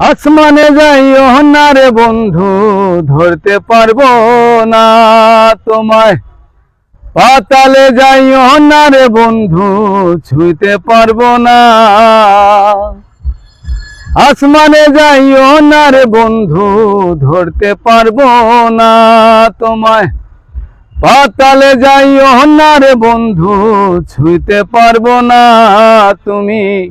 আসমানে যাইও না রে বন্ধু, ধরতে পারব না তোমায়। পাতালে যাইও না রে বন্ধু, ছুঁইতে পারব না। আসমানে যাইও না রে বন্ধু, ধরতে পারব না তোমায়। পাতালে যাইও না রে বন্ধু, ছুঁইতে পারব না তুমি।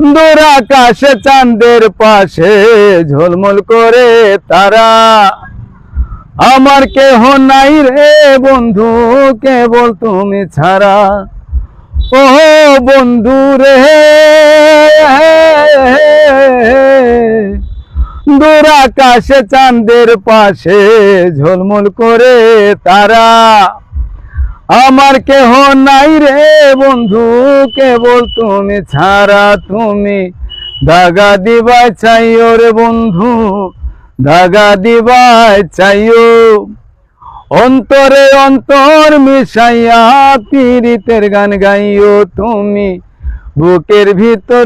দূর আকাশে চাঁদের পাশে ঝলমল করে তারা। আমার কেহ নাই রে বন্ধু, কেবল তুমি ছাড়া। ও বন্ধু রে, দূর আকাশে চাঁদের পাশে ঝলমল করে তারা। আমার কেহ নাই রে বন্ধু, কেবল তুমি ছাড়া তুমি। দাগা দিবাই চাইও রে বন্ধু, দাগা দিবাই চাইও। অন্তরে অন্তর মিশাইয়া পীড়িতের গান গাইও তুমি। বুকের ভিতর